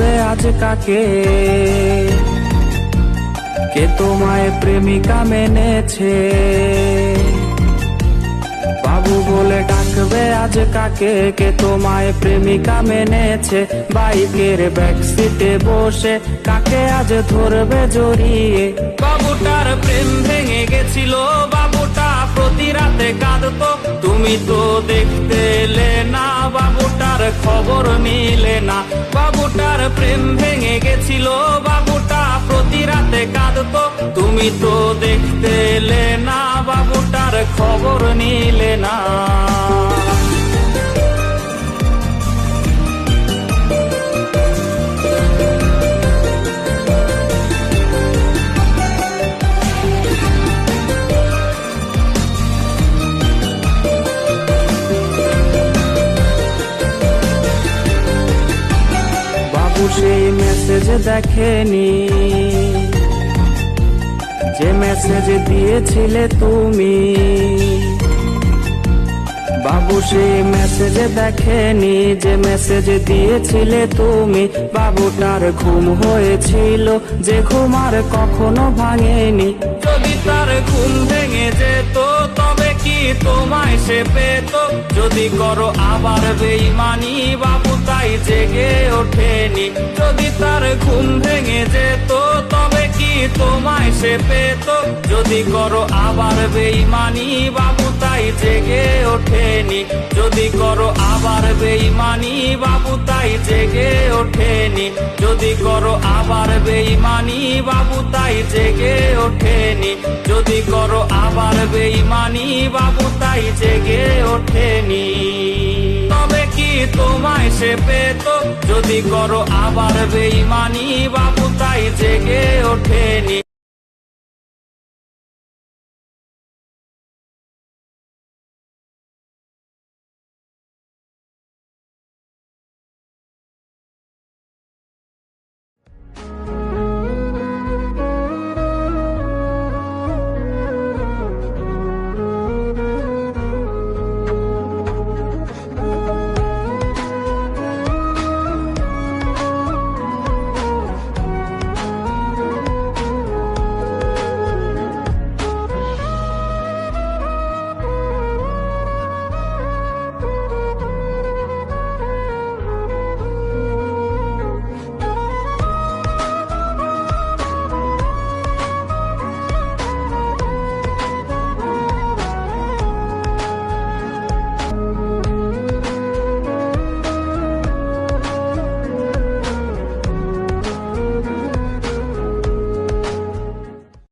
আজ কাকে? কে তোমায় প্রেমিকা মেনেছে? বাবু বলে ডাকবে আজ কাকে? কে তোমায় প্রেমিকা মেনেছে? বাইকের ব্যাক সিটে বসে কাকে আজ ধরবে জড়িয়ে? বাবুটার প্রেম ভেঙে গেছিল রাতে কাঁদতো। তুমি তো দেখতে এলে না, বাবুটার খবর নিলে না। বাবুটার প্রেম ভেঙে গেছিল, বাবুটা প্রতি রাতে কাঁদতো। তুমি তো দেখতে এলে না, বাবুটার খবর নিলে না। সেই মেসেজ দেখেনি। যে মেসেজ দিয়েছিলে তুমি। বাবু সেই মেসেজ দেখেনি, যে মেসেজ দিয়েছিলে তুমি। বাবুটার ঘুম হয়েছিল, যে ঘুম আর কখনো ভাঙেনি। যদি তার ঘুম ভেঙে যেত, তবে কি তোমায় সে পেত? যদি করো আবার বেইমানি বাবু ঘুম ভেঙে যেত, তবে কি তোমায় সে পেত? যদি করো আবার বেইমানি বাবু, তাই জেগে ওঠেনি। যদি করো আবার বেইমানি বাবু, তাই জেগে ওঠেনি। যদি করো আবার বেইমানি বাবু, তাই জেগে ওঠেনি। যদি করো আবার বেইমানি বাবু, তাই জেগে ওঠেনি। কি তোমায় সে পেত? যদি করো আবার বেইমানি বাবু তাই জেগে ওঠেনি।